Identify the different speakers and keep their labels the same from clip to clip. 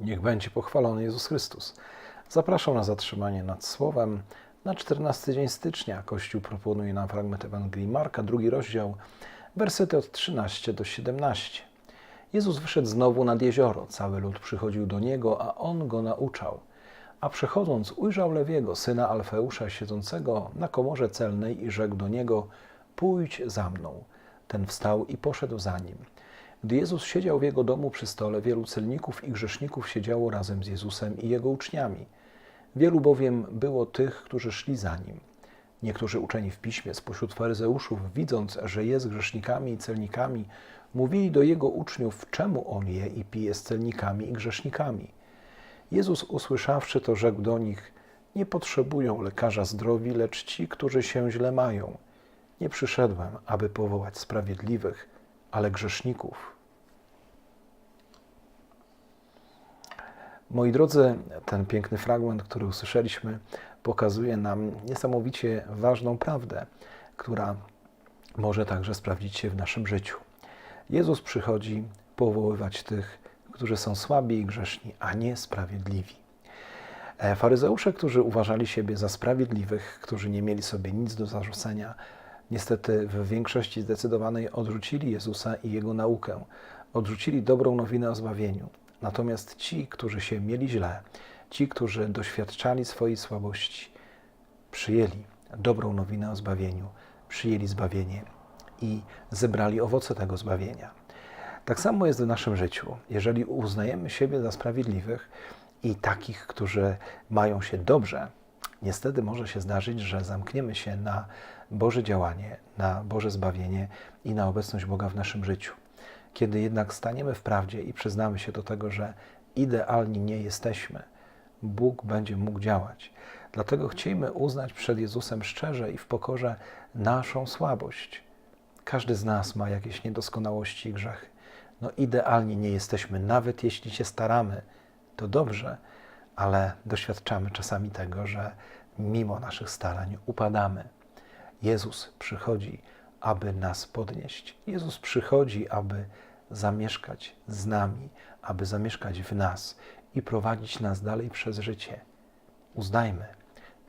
Speaker 1: Niech będzie pochwalony Jezus Chrystus. Zapraszam na zatrzymanie nad Słowem. Na 14 dzień stycznia Kościół proponuje nam fragment Ewangelii Marka, drugi rozdział, wersety od 13 do 17. Jezus wyszedł znowu nad jezioro. Cały lud przychodził do niego, a on go nauczał. A przechodząc, ujrzał Lewiego, syna Alfeusza, siedzącego na komorze celnej i rzekł do niego: Pójdź za mną. Ten wstał i poszedł za nim. Gdy Jezus siedział w jego domu przy stole, wielu celników i grzeszników siedziało razem z Jezusem i jego uczniami. Wielu bowiem było tych, którzy szli za nim. Niektórzy uczeni w piśmie spośród faryzeuszów, widząc, że jest grzesznikami i celnikami, mówili do jego uczniów, czemu on je i pije z celnikami i grzesznikami. Jezus usłyszawszy to, rzekł do nich: Nie potrzebują lekarza zdrowi, lecz ci, którzy się źle mają. Nie przyszedłem, aby powołać sprawiedliwych, ale grzeszników. Moi drodzy, ten piękny fragment, który usłyszeliśmy, pokazuje nam niesamowicie ważną prawdę, która może także sprawdzić się w naszym życiu. Jezus przychodzi powoływać tych, którzy są słabi i grzeszni, a nie sprawiedliwi. E, Faryzeusze, którzy uważali siebie za sprawiedliwych, którzy nie mieli sobie nic do zarzucenia, niestety w większości zdecydowanej odrzucili Jezusa i Jego naukę, odrzucili dobrą nowinę o zbawieniu. Natomiast ci, którzy się mieli źle, ci, którzy doświadczali swojej słabości, przyjęli dobrą nowinę o zbawieniu, przyjęli zbawienie i zebrali owoce tego zbawienia. Tak samo jest w naszym życiu. Jeżeli uznajemy siebie za sprawiedliwych i takich, którzy mają się dobrze, niestety może się zdarzyć, że zamkniemy się na Boże działanie, na Boże zbawienie i na obecność Boga w naszym życiu. Kiedy jednak staniemy w prawdzie i przyznamy się do tego, że idealni nie jesteśmy, Bóg będzie mógł działać. Dlatego chciejmy uznać przed Jezusem szczerze i w pokorze naszą słabość. Każdy z nas ma jakieś niedoskonałości i grzechy. No idealni nie jesteśmy, nawet jeśli się staramy, to dobrze, ale doświadczamy czasami tego, że mimo naszych starań upadamy. Jezus przychodzi, aby nas podnieść. Jezus przychodzi, aby zamieszkać z nami, aby zamieszkać w nas i prowadzić nas dalej przez życie. Uznajmy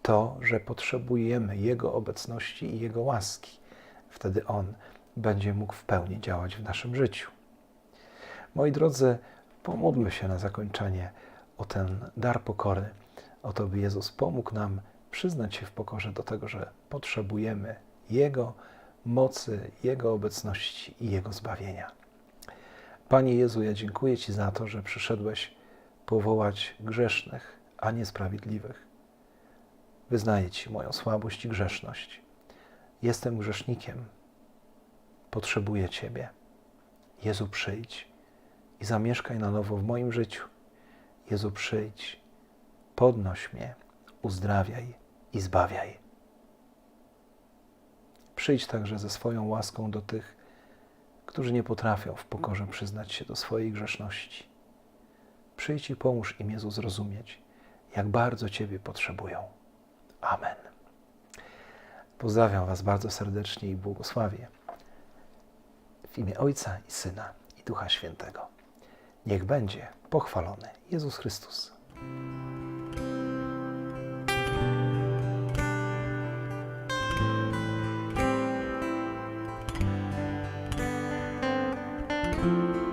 Speaker 1: to, że potrzebujemy Jego obecności i Jego łaski. Wtedy On będzie mógł w pełni działać w naszym życiu. Moi drodzy, pomódlmy się na zakończenie o ten dar pokory, o to, by Jezus pomógł nam przyznać się w pokorze do tego, że potrzebujemy Jego mocy, Jego obecności i Jego zbawienia. Panie Jezu, ja dziękuję Ci za to, że przyszedłeś powołać grzesznych, a nie sprawiedliwych. Wyznaję Ci moją słabość i grzeszność. Jestem grzesznikiem. Potrzebuję Ciebie. Jezu, przyjdź i zamieszkaj na nowo w moim życiu. Jezu, przyjdź, podnoś mnie, uzdrawiaj i zbawiaj. Przyjdź także ze swoją łaską do tych, którzy nie potrafią w pokorze przyznać się do swojej grzeszności. Przyjdź i pomóż im Jezu zrozumieć, jak bardzo Ciebie potrzebują. Amen. Pozdrawiam Was bardzo serdecznie i błogosławię. W imię Ojca i Syna i Ducha Świętego. Niech będzie pochwalony Jezus Chrystus. thank you